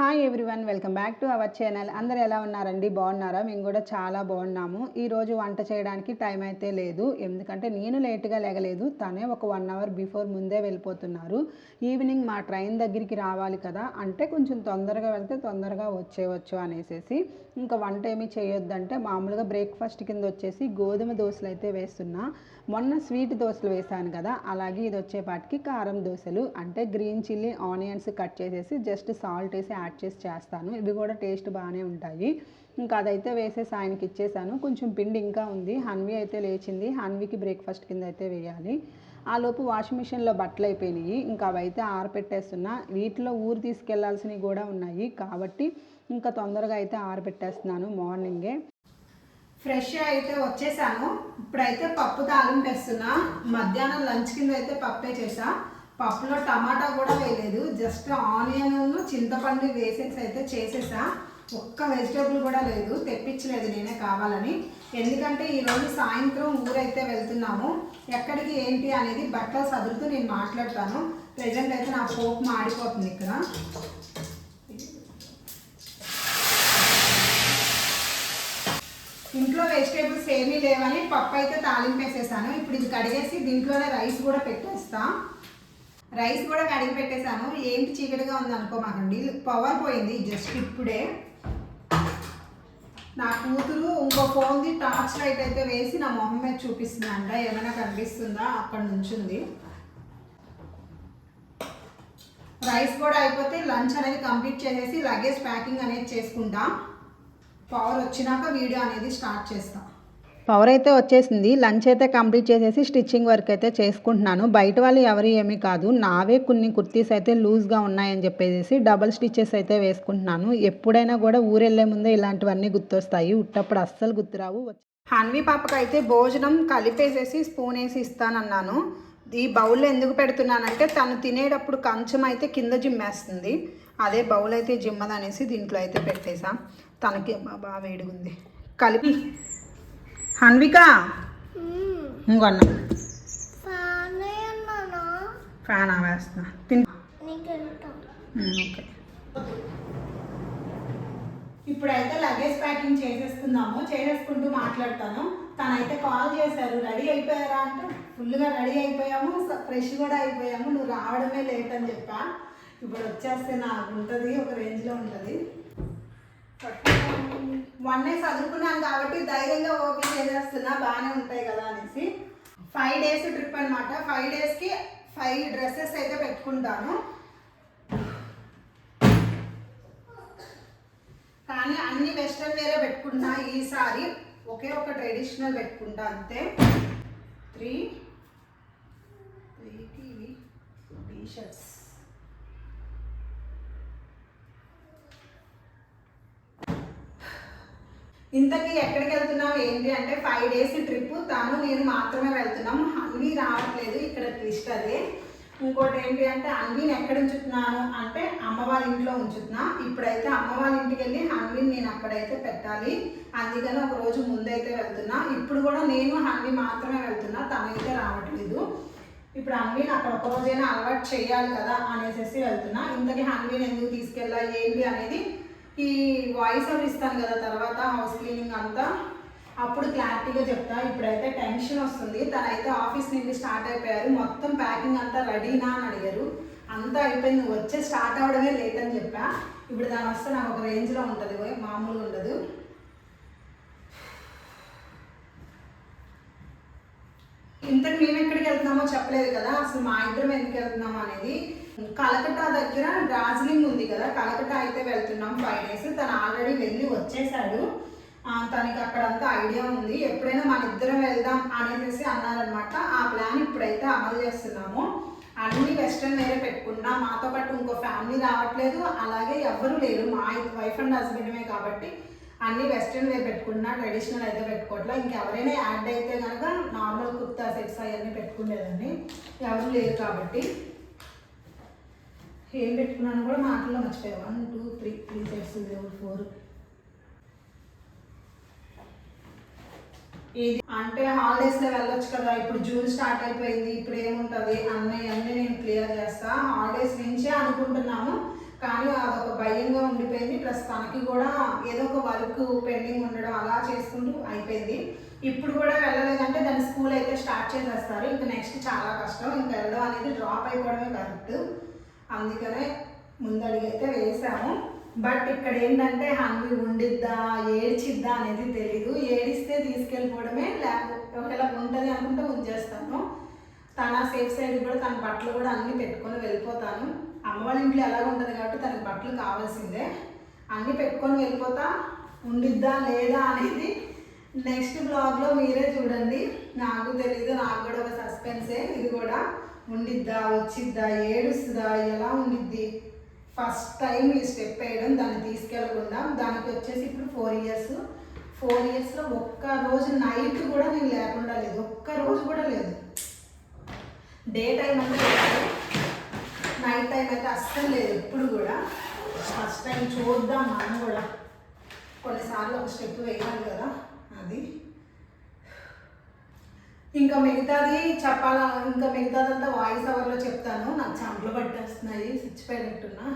Hi everyone welcome back to our channel అందరు ఎలా ఉన్నారండి? బాగున్నారా? మేము కూడా చాలా బాగున్నాము. ఈరోజు వంట చేయడానికి టైం అయితే లేదు. ఎందుకంటే నేను లేట్గా లేగలేదు. తనే ఒక వన్ అవర్ బిఫోర్ ముందే వెళ్ళిపోతున్నారు. ఈవినింగ్ మా ట్రైన్ దగ్గరికి రావాలి కదా? అంటే కొంచెం తొందరగా వెళ్తే తొందరగా వచ్చేవచ్చు అనేసి ఇంకా వంట ఏమి చేయొద్దంటే మామూలుగా బ్రేక్ఫాస్ట్ కింద వచ్చేసి గోధుమ దోశలు అయితే వేస్తున్నా. మొన్న స్వీట్ దోశలు వేసాను కదా? అలాగే ఇది వచ్చేపాటికి కారం దోశలు. అంటే గ్రీన్ చిల్లీ ఆనియన్స్ కట్ చేసేసి జస్ట్ సాల్ట్ వేసి యాడ్ చేసి చేస్తాను. ఇవి కూడా టేస్ట్ బాగానే ఉంటాయి. ఇంకా అదైతే వేసేసి ఆయనకి ఇచ్చేసాను. కొంచెం పిండి ఇంకా ఉంది. హన్వి అయితే లేచింది. హన్వికి బ్రేక్ఫాస్ట్ కింద అయితే వేయాలి. ఆ లోపు వాషింగ్ మిషన్లో బట్టలు అయిపోయినాయి. ఇంకా అవైతే ఆరపెట్టేస్తున్నా. వీటిలో ఊరు తీసుకెళ్ళాల్సినవి కూడా ఉన్నాయి. కాబట్టి ఇంకా తొందరగా అయితే ఆరబెట్టేస్తున్నాను మార్నింగే. ఫ్రెష్ అయితే వచ్చేసాను. ఇప్పుడైతే పప్పు తాలింపేస్తున్నా మధ్యాహ్నం లంచ్ కింద అయితే పప్పే చేసా పప్పులో టమాటా కూడా వేయలేదు. జస్ట్ ఆనియన్ చింతపండు వేసేసి అయితే చేసేసా. ఒక్క వెజిటేబుల్ కూడా లేదు. తెప్పించలేదు నేనే కావాలని. ఎందుకంటే ఈరోజు సాయంత్రం ఊరైతే వెళ్తున్నాము. ఎక్కడికి ఏంటి అనేది బట్టలు సదురుతూ నేను మాట్లాడతాను. ప్రజెంట్ అయితే నా పోపు మాడిపోతుంది ఇక్కడ. ఇంట్లో వెజిటేబుల్స్ ఏమీ లేవని పప్పు అయితే తాలింపు వేసేసాను ఇప్పుడు ఇది కడిగేసి దీంట్లోనే రైస్ కూడా పెట్టేస్తాను రైస్ కూడా కడిగి పెట్టేశాను. ఏంటి చీకటిగా ఉంది అనుకోమాకండి పవర్ పోయింది జస్ట్ ఇప్పుడే. నా కూతురు ఇంకో ఫోన్ది టార్చ్ లైట్ అయితే వేసి నా మొహం మీద చూపిస్తుందంట. ఏమైనా కనిపిస్తుందా? అక్కడ నుంచింది. రైస్ కూడా అయిపోతే లంచ్ అనేది కంప్లీట్ చేసేసి లగేజ్ ప్యాకింగ్ అనేది చేసుకుంటాం. పవర్ వచ్చినాక వీడియో అనేది స్టార్ట్ చేస్తాం. పవర్ అయితే వచ్చేసింది. లంచ్ అయితే కంప్లీట్ చేసేసి స్టిచ్చింగ్ వర్క్ అయితే చేసుకుంటున్నాను. బయట వాళ్ళు ఎవరు ఏమీ కాదు. నావే కొన్ని కుర్తీస్ అయితే లూజ్గా ఉన్నాయని చెప్పేసి డబల్ స్టిచ్చెస్ అయితే వేసుకుంటున్నాను. ఎప్పుడైనా కూడా ఊరెళ్ళే ముందే ఇలాంటివన్నీ గుర్తొస్తాయి. ఉట్టప్పుడు అస్సలు గుర్తురావు. హన్వి పాపకైతే అయితే భోజనం కలిపేసేసి స్పూన్ వేసి ఇస్తానన్నాను. ఈ బౌల్ ఎందుకు పెడుతున్నానంటే తను తినేటప్పుడు కంచం అయితే కింద జిమ్మేస్తుంది. అదే బౌల్ అయితే జిమ్మదనేసి దీంట్లో అయితే పెట్టేశాం. తనకి బాగా వేడిగుంది. కలిపి హన్విక ఇంకొన్నా ఫ్యాన్ వేస్తున్నా తిన్ ఓకే. ఇప్పుడైతే లగేజ్ ప్యాకింగ్ చేసేసుకుందాము. చేసేసుకుంటూ మాట్లాడతాను. తనైతే కాల్ చేశారు. రెడీ అయిపోయారా? అంటే ఫుల్గా రెడీ అయిపోయాము. ఫ్రెష్ కూడా అయిపోయాము. నువ్వు రావడమే లేట్ అని చెప్పా. ఇప్పుడు వచ్చేస్తే నాకు ఉంటుంది ఒక రేంజ్లో ఉంటుంది. వన్ డే చదువుకున్నాను కాబట్టి ధైర్యంగా ఓపెన్ చేసేస్తున్నా బాగానే ఉంటాయి కదా అనేసి. ఫైవ్ డేస్ ట్రిప్ అనమాట ఫైవ్ డేస్కి ఫైవ్ డ్రెస్సెస్ అయితే పెట్టుకుంటాను. కానీ అన్ని వెస్ట్రన్ వేరే పెట్టుకున్నా ఈసారి ఒకే ఒక ట్రెడిషనల్ పెట్టుకుంటా అంతే. త్రీ త్రీకి ఇవి టీ షర్ట్స్ ఇంతకీ ఎక్కడికి వెళ్తున్నాం ఏంటి అంటే ఫైవ్ డేస్ ట్రిప్ తాను నేను మాత్రమే వెళ్తున్నాం. అన్వి రావట్లేదు. ఇక్కడ ట్విస్ట్ అదే. ఇంకోటి ఏంటి అంటే అన్విని ఎక్కడ ఉంచుతున్నాను అంటే అమ్మ వాళ్ళ ఇంట్లో ఉంచుతున్నా. ఇప్పుడైతే అమ్మ వాళ్ళ ఇంటికి వెళ్ళి హన్విని నేను అక్కడైతే పెట్టాలి. అందుకని ఒక రోజు ముందైతే వెళ్తున్నా. ఇప్పుడు కూడా నేను హన్వి మాత్రమే వెళ్తున్నా. తనైతే రావట్లేదు. ఇప్పుడు హన్వీని అక్కడ ఒక రోజైనా అలవాటు చేయాలి కదా అనేసి వెళ్తున్నా. ఇంతకీ హన్వీని ఎందుకు తీసుకెళ్ళాలి ఏంటి అనేది ఈ వాయిస్ ఓవర్ ఇస్తాను కదా తర్వాత హౌస్ క్లీనింగ్ అంతా అప్పుడు క్లారిటీగా చెప్తా. ఇప్పుడైతే టెన్షన్ వస్తుంది. తనైతే ఆఫీస్ నుండి స్టార్ట్ అయిపోయారు. మొత్తం ప్యాకింగ్ అంతా రెడీనా అని అడిగారు. అంతా అయిపోయింది. నువ్వు వచ్చే స్టార్ట్ అవ్వడమే లేట్ అని చెప్పా. ఇప్పుడు దాని వస్తే నాకు ఒక రేంజ్లో ఉంటుంది. మామూలుగా ఉండదు. ఇంతకు మేము ఎక్కడికి వెళ్తున్నామో చెప్పలేదు కదా. అసలు మా ఇద్దరం ఎందుకు వెళ్తున్నాం అనేది కలకట్ట దగ్గర డార్జిలింగ్ ఉంది కదా కలకట్ట అయితే వెళ్తున్నాం ఫైవ్ డేస్ తను ఆల్రెడీ వెళ్ళి వచ్చేసాడు. తనకి అక్కడంతా ఐడియా ఉంది. ఎప్పుడైనా మన ఇద్దరం వెళ్దాం అనేసి అన్నారనమాట ఆ ప్లాన్ ఇప్పుడైతే అమలు చేస్తున్నాము. అన్ని వెస్ట్రన్ వేరే పెట్టుకున్నా మాతో పాటు ఇంకో ఫ్యామిలీ రావట్లేదు. అలాగే ఎవరు లేరు. మా వైఫ్ అండ్ హస్బెండమే కాబట్టి అన్ని వెస్ట్రన్ వేర్ పెట్టుకున్నా ట్రెడిషనల్ అయితే పెట్టుకోవట్లా. ఇంకెవరైనా యాడ్ అయితే కనుక నార్మల్ కుర్తా సెట్స్ అవన్నీ పెట్టుకునేదండి ఎవరు లేరు కాబట్టి. ఏం పెట్టుకున్నాను కూడా మాటల్లో మర్చిపోయాను one two three three sets four ఇది అంటే హాలిడేస్లో వెళ్ళొచ్చు కదా. ఇప్పుడు జూన్ స్టార్ట్ అయిపోయింది. ఇప్పుడు ఏముంటుంది? అన్నీ అన్నీ నేను క్లియర్ చేస్తా. హాలిడేస్ నుంచే అనుకుంటున్నాము. కానీ అదొక భయంగా ఉండిపోయింది. ప్లస్ తనకి కూడా ఏదో ఒక వర్క్ పెండింగ్ ఉండడం అలా చేసుకుంటూ అయిపోయింది. ఇప్పుడు కూడా వెళ్ళలేదంటే దాని స్కూల్ అయితే స్టార్ట్ చేసేస్తారు. ఇంకా నెక్స్ట్ చాలా కష్టం. ఇంకా వెళ్ళడం అనేది డ్రాప్ అయిపోవడమే కరెక్ట్ అందుకనే ముందడిగైతే అయితే వేసాము. బట్ ఇక్కడ ఏంటంటే హంగి ఉండిద్దా ఏడ్చిద్దా అనేది తెలీదు. ఏడిస్తే తీసుకెళ్ళిపోవడమే లేకపోతే ఒకవేళ ఉంటుంది అనుకుంటే ఉంచేస్తాను తన సేఫ్ సైడ్ కూడా తన బట్టలు కూడా అన్నీ పెట్టుకొని వెళ్ళిపోతాను. అమ్మ వాళ్ళ ఇంట్లో ఎలాగ ఉంటుంది కాబట్టి తనకి బట్టలు కావాల్సిందే. అన్నీ పెట్టుకొని వెళ్ళిపోతా. ఉండిద్దా లేదా అనేది నెక్స్ట్ బ్లాగ్లో మీరే చూడండి. నాకు తెలీదు నాకు కూడా ఒక సస్పెన్సే ఇది కూడా ఉండిద్దా వచ్చిద్దా ఏడుస్తుందా ఎలా ఉండిద్ది? ఫస్ట్ టైం ఈ స్టెప్ వేయడం దాన్ని తీసుకెళ్ళకుండా దానికి వచ్చేసి ఇప్పుడు ఫోర్ ఇయర్స్ ఫోర్ ఇయర్స్లో ఒక్క రోజు నైట్ కూడా నేను లేకుండా లేదు. ఒక్క రోజు కూడా లేదు. డే టైం అంటే నైట్ టైం అయితే అస్సలు లేదు ఎప్పుడు కూడా. ఫస్ట్ టైం చూద్దాం మనం కూడా. కొన్నిసార్లు ఒక స్టెప్ వేయాలి కదా అది. ఇంకా మిగతాది చెప్పాలా ఇంకా మిగతాదంతా వాయిస్ ఓవర్లో చెప్తాను. నాకు చెంపలు పట్టేస్తున్నాయి చచ్చిపోయినట్టున్నా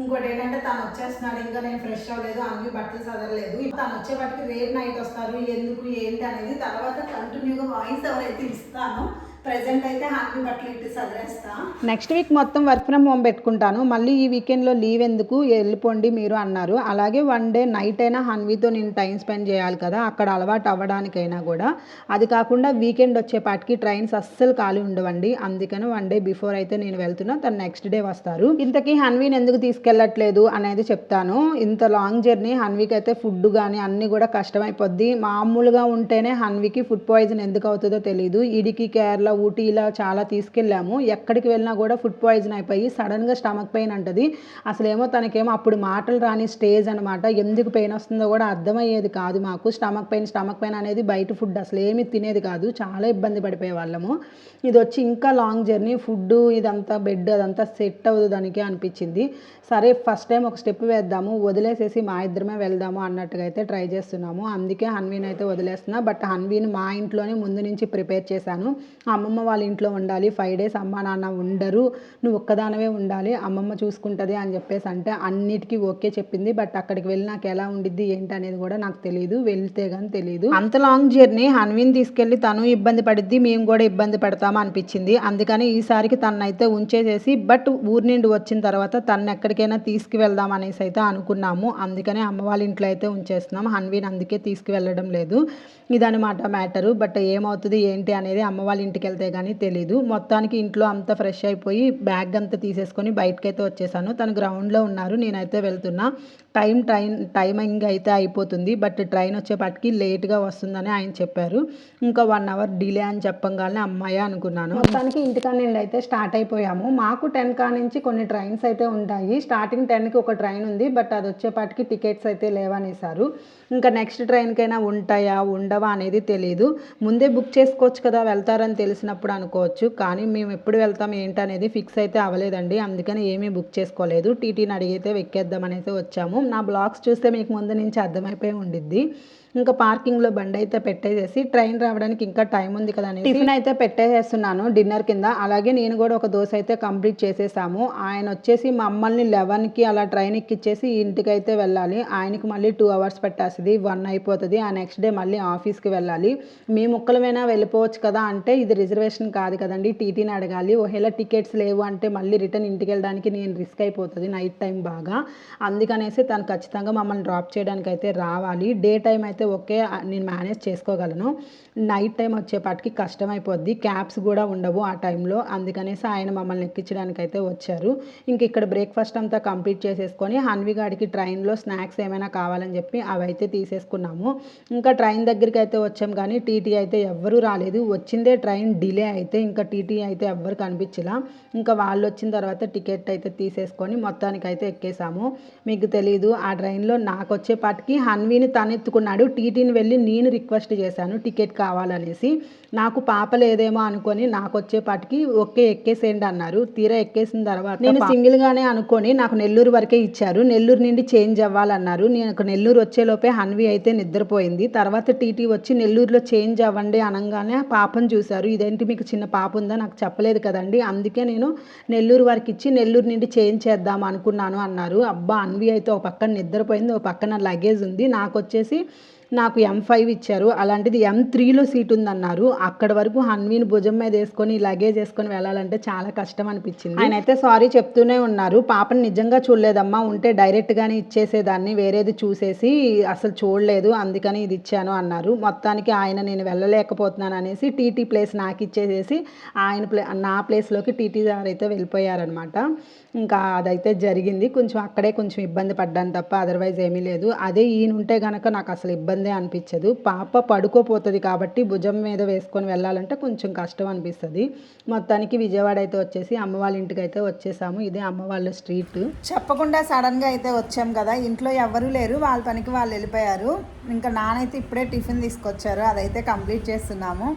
ఇంకోటి ఏంటంటే తను వచ్చేస్తున్నాడు ఇంకా నేను ఫ్రెష్ అవ్వలేదు అన్ని బట్టలు చదవలేదు తను వచ్చేపటికి రేట్ నైట్ వస్తారు ఎందుకు ఏంటి అనేది తర్వాత కంటిన్యూగా వాయిస్ ఎవరైతే అయితే ఇస్తాను. ప్రజెంట్ అయితే హ్యాపీ బట్టలు ఇట్టి చదివేస్తా నెక్స్ట్ వీక్ మొత్తం వర్క్ ఫ్రమ్ హోమ్ పెట్టుకుంటాను. మళ్ళీ ఈ వీకెండ్లో లీవ్ ఎందుకు? వెళ్ళిపోండి మీరు అన్నారు. అలాగే వన్ డే నైట్ అయినా హన్వీతో నేను టైం స్పెండ్ చేయాలి కదా అక్కడ అలవాటు అవ్వడానికైనా కూడా. అది కాకుండా వీకెండ్ వచ్చేపాటికి ట్రైన్స్ అస్సలు ఖాళీ ఉండవండి. అందుకని వన్ డే బిఫోర్ అయితే నేను వెళ్తున్నా. తను నెక్స్ట్ డే వస్తారు. ఇంతకీ హన్వీని ఎందుకు తీసుకెళ్ళట్లేదు అనేది చెప్తాను. ఇంత లాంగ్ జర్నీ హన్వీకి అయితే ఫుడ్ కానీ అన్నీ కూడా కష్టమైపోద్ది. మామూలుగా ఉంటేనే హన్వీకి ఫుడ్ పాయిజన్ ఎందుకు అవుతుందో తెలియదు ఇడికి కేరళ ఊటీ ఇలా చాలా తీసుకెళ్ళాము. ఎక్కడికి వెళ్ళినా కూడా ఫుడ్ పాయిజన్ అయిపోయి సడన్గా స్టమక్ పెయిన్ అంటది. అసలేమో తనకేమో అప్పుడు మాటలు రాని స్టేజ్ అనమాట ఎందుకు పెయిన్ వస్తుందో కూడా అర్థమయ్యేది కాదు మాకు. స్టమక్ పెయిన్ స్టమక్ పెయిన్ అనేది బయట ఫుడ్ అసలు ఏమీ తినేది కాదు. చాలా ఇబ్బంది పడిపోయే వాళ్ళము. ఇది వచ్చి ఇంకా లాంగ్ జర్నీ ఫుడ్ ఇదంతా బెడ్ అదంతా సెట్ అవ్వదు దానికి అనిపించింది. సరే ఫస్ట్ టైం ఒక స్టెప్ వేద్దాము. వదిలేసేసి మా ఇద్దరమే వెళ్దాము అన్నట్టుగా అయితే ట్రై చేస్తున్నాము. అందుకే హన్వీన్ అయితే వదిలేస్తున్నా. బట్ హన్వీన్ మా ఇంట్లోనే ముందు నుంచి ప్రిపేర్ చేశాను. అమ్మమ్మ వాళ్ళ ఇంట్లో ఉండాలి. ఫైవ్ డేస్ అమ్మ నాన్న ఉండరు. నువ్వు ఒక్కదానవే ఉండాలి. అమ్మమ్మ చూసుకుంటుంది అని చెప్పేసి అంటే అన్నిటికీ ఓకే చెప్పింది. బట్ అక్కడికి వెళ్ళి నాకు ఎలా ఉండిద్ది ఏంటి అనేది కూడా నాకు తెలియదు వెళ్తే కానీ తెలియదు అంత లాంగ్ జర్నీ హన్వీన్ తీసుకెళ్ళి తను ఇబ్బంది పడిద్ది మేము కూడా ఇబ్బంది పడతాము అనిపించింది. అందుకని ఈసారికి తనైతే ఉంచేసేసి బట్ ఊరి నుండి వచ్చిన తర్వాత తను ఎక్కడికైనా తీసుకువెళ్దాం అనేసి అయితే అనుకున్నాము. అందుకనే అమ్మ వాళ్ళ ఇంట్లో అయితే ఉంచేస్తున్నాం. హన్వీన్ అందుకే తీసుకువెళ్ళడం లేదు. ఇదనమాట మ్యాటరు బట్ ఏమవుతుంది ఏంటి అనేది అమ్మ వాళ్ళ ఇంటికి వెళ్తే కానీ తెలీదు. మొత్తానికి ఇంట్లో అంతా ఫ్రెష్ అయిపోయి బ్యాగ్ అంతా తీసేసుకొని బయటకైతే వచ్చేసాను. తను గ్రౌండ్లో ఉన్నారు. నేనైతే వెళ్తున్నా. టైం ట్రైన్ టైమింగ్ అయితే అయిపోతుంది. బట్ ట్రైన్ వచ్చేపాటికి లేట్గా వస్తుందని ఆయన చెప్పారు. ఇంకా వన్ అవర్ డిలే అని చెప్పంగానే అమ్మాయి అనుకున్నాను. మొత్తానికి ఇంటికా నుండి అయితే స్టార్ట్ అయిపోయాము. మాకు టెన్ కా నుంచి కొన్ని ట్రైన్స్ అయితే ఉంటాయి. స్టార్టింగ్ టెన్కి ఒక ట్రైన్ ఉంది. బట్ అది వచ్చేపాటికి టికెట్స్ అయితే లేవనేసారు. ఇంకా నెక్స్ట్ ట్రైన్కైనా ఉంటాయా ఉండవా అనేది తెలియదు ముందే బుక్ చేసుకోవచ్చు కదా వెళ్తారని తెలిసినప్పుడు అనుకోవచ్చు. కానీ మేము ఎప్పుడు వెళ్తాం ఏంటనేది ఫిక్స్ అయితే అవ్వలేదండి. అందుకని ఏమీ బుక్ చేసుకోలేదు. టీటీని అడిగితే ఎక్కేద్దామని అయితే వచ్చాము. నా బ్లాగ్స్ చూస్తే మీకు ముందు నుంచి అర్థమైపోయి ఉండిద్ది. ఇంకా పార్కింగ్లో బండి అయితే పెట్టేసేసి ట్రైన్ రావడానికి ఇంకా టైం ఉంది కదా అని టిఫిన్ అయితే పెట్టేసేస్తున్నాను డిన్నర్ కింద. అలాగే నేను కూడా ఒక దోశ అయితే కంప్లీట్ చేసేసాము. ఆయన వచ్చేసి మమ్మల్ని లెవెన్కి అలా ట్రైన్ ఎక్కిచ్చేసి ఇంటికి అయితే వెళ్ళాలి. ఆయనకి మళ్ళీ టూ అవర్స్ పెట్టేస్తుంది వన్ అయిపోతుంది. ఆ నెక్స్ట్ డే మళ్ళీ ఆఫీస్కి వెళ్ళాలి. మీ ముక్కలమైనా వెళ్ళిపోవచ్చు కదా అంటే ఇది రిజర్వేషన్ కాదు కదండి. టీటీని అడగాలి. ఒకవేళ టికెట్స్ లేవు అంటే మళ్ళీ రిటర్న్ ఇంటికి వెళ్ళడానికి నేను రిస్క్ అయిపోతుంది నైట్ టైం బాగా. అందుకనేసి తను ఖచ్చితంగా మమ్మల్ని డ్రాప్ చేయడానికి అయితే రావాలి. డే టైం అయితే ఓకే నేను మేనేజ్ చేసుకోగలను. నైట్ టైం వచ్చేపాటికి కష్టం అయిపోద్ది క్యాబ్స్ కూడా ఉండవు ఆ టైంలో. అందుకనేసి ఆయన మమ్మల్ని ఎక్కించడానికి అయితే వచ్చారు. ఇంక ఇక్కడ బ్రేక్ఫాస్ట్ అంతా కంప్లీట్ చేసేసుకొని హన్విగాడికి ట్రైన్లో స్నాక్స్ ఏమైనా కావాలని చెప్పి అవి అయితే తీసేసుకున్నాము. ఇంకా ట్రైన్ దగ్గరికి అయితే వచ్చాం కానీ టీటీ అయితే ఎవ్వరూ రాలేదు. వచ్చిందే ట్రైన్ డిలే అయితే ఇంకా టీటీ అయితే ఎవ్వరు కనిపించలా. ఇంకా వాళ్ళు వచ్చిన తర్వాత టికెట్ అయితే తీసేసుకొని మొత్తానికి అయితే ఎక్కేసాము. మీకు తెలీదు ఆ ట్రైన్లో నాకు వచ్చేపాటికి హన్వీని తనెత్తుకున్నాడు టీటీని వెళ్ళి నేను రిక్వెస్ట్ చేశాను టికెట్ కావాలనేసి. నాకు పాప లేదేమో అనుకొని నాకు వచ్చేపాటికి ఒకే ఎక్కేసేయండి అన్నారు. తీరా ఎక్కేసిన తర్వాత నేను సింగిల్ గానే అనుకొని నాకు నెల్లూరు వరకే ఇచ్చారు. నెల్లూరు నుండి చేంజ్ అవ్వాలన్నారు. నేను నెల్లూరు వచ్చేలోపే హన్వి అయితే నిద్రపోయింది. తర్వాత టీటీ వచ్చి నెల్లూరులో చేంజ్ అవ్వండి అనగానే పాపను చూశారు. ఇదేంటి మీకు చిన్న పాప ఉందా? నాకు చెప్పలేదు కదండి. అందుకే నేను నెల్లూరు వరకు ఇచ్చి నెల్లూరు నుండి చేంజ్ చేద్దాం అనుకున్నాను అన్నారు. అబ్బా అన్వి అయితే ఒక పక్కన నిద్రపోయింది ఒక పక్కన లగేజ్ ఉంది. నాకు వచ్చేసి నాకు ఎం ఫైవ్ ఇచ్చారు. అలాంటిది ఎం త్రీలో సీట్ ఉందన్నారు. అక్కడ వరకు హన్వీని భుజం మీద వేసుకొని లగేజ్ వేసుకొని వెళ్ళాలంటే చాలా కష్టం అనిపించింది. ఆయన అయితే సారీ చెప్తూనే ఉన్నారు. పాపని నిజంగా చూడలేదమ్మా. ఉంటే డైరెక్ట్గానే ఇచ్చేసేదాన్ని. వేరేది చూసేసి అసలు చూడలేదు. అందుకని ఇది ఇచ్చాను అన్నారు. మొత్తానికి ఆయన నేను వెళ్ళలేకపోతున్నాను అనేసి టీటీ ప్లేస్ నాకు ఇచ్చేసేసి ఆయన ప్లే నా ప్లేస్లోకి టీటీ గారు అయితే వెళ్ళిపోయారనమాట ఇంకా అదైతే జరిగింది. కొంచెం అక్కడే కొంచెం ఇబ్బంది పడ్డాను తప్ప అదర్వైజ్ ఏమీ లేదు. అదే ఈయన ఉంటే కనుక నాకు అసలు ఇబ్బంది అనిపించదు. పాప పడుకోపోతుంది కాబట్టి భుజం మీద వేసుకొని వెళ్ళాలంటే కొంచెం కష్టం అనిపిస్తుంది. మొత్తానికి విజయవాడ అయితే వచ్చేసి అమ్మ వాళ్ళ ఇంటికి అయితే వచ్చేసాము. ఇదే అమ్మ వాళ్ళ స్ట్రీట్. చెప్పకుండా సడన్గా అయితే వచ్చాం కదా. ఇంట్లో ఎవరు లేరు. వాళ్ళ పనికి వాళ్ళు వెళ్ళిపోయారు. ఇంకా నానైతే ఇప్పుడే టిఫిన్ తీసుకొచ్చారు. అదైతే కంప్లీట్ చేస్తున్నాము.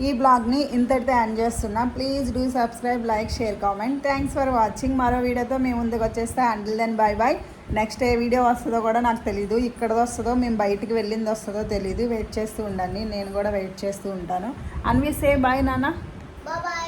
ఈ బ్లాగ్ని ఇంతటితో ఎండ్ చేస్తున్నా. Please do subscribe like share comment. Thanks for watching. మరో వీడియోతో మేము ముందుకు వచ్చేస్తే. అండిల్ దెన్ బై బై. నెక్స్ట్ ఏ వీడియో వస్తుందో కూడా నాకు తెలీదు. ఇక్కడ వస్తుందో మేము బయటికి వెళ్ళింది వస్తుందో తెలీదు. వెయిట్ చేస్తూ ఉండండి. నేను కూడా వెయిట్ చేస్తూ ఉంటాను. అన్వి సే బాయ్ నాన్న. బాయ్.